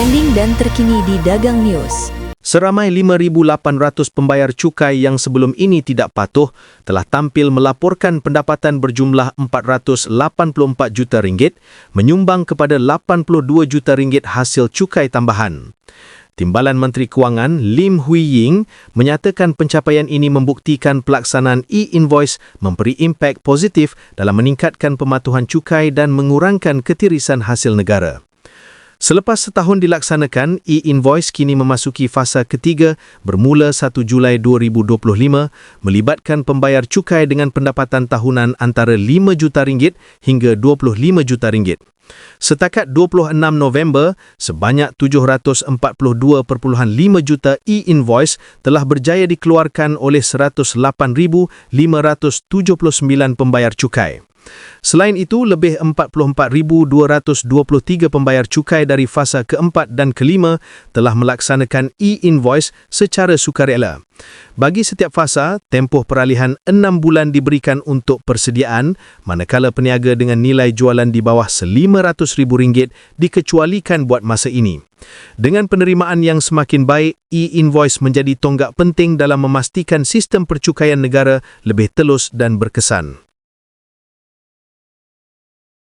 trending dan terkini di Dagang News. Seramai 5,800 pembayar cukai yang sebelum ini tidak patuh telah tampil melaporkan pendapatan berjumlah 484 juta ringgit menyumbang kepada 82 juta ringgit hasil cukai tambahan. Timbalan Menteri Kewangan Lim Hui Ying menyatakan pencapaian ini membuktikan pelaksanaan e-invoice memberi impak positif dalam meningkatkan pematuhan cukai dan mengurangkan ketirisan hasil negara. Selepas setahun dilaksanakan, e-invoice kini memasuki fasa ketiga bermula 1 Julai 2025 melibatkan pembayar cukai dengan pendapatan tahunan antara 5 juta ringgit hingga 25 juta ringgit. Setakat 26 November, sebanyak 742.5 juta e-invoice telah berjaya dikeluarkan oleh 108,579 pembayar cukai. Selain itu, lebih 44,223 pembayar cukai dari fasa keempat dan kelima telah melaksanakan e-invoice secara sukarela. Bagi setiap fasa, tempoh peralihan 6 bulan diberikan untuk persediaan, manakala peniaga dengan nilai jualan di bawah RM500,000 dikecualikan buat masa ini. Dengan penerimaan yang semakin baik, e-invoice menjadi tonggak penting dalam memastikan sistem percukaian negara lebih telus dan berkesan.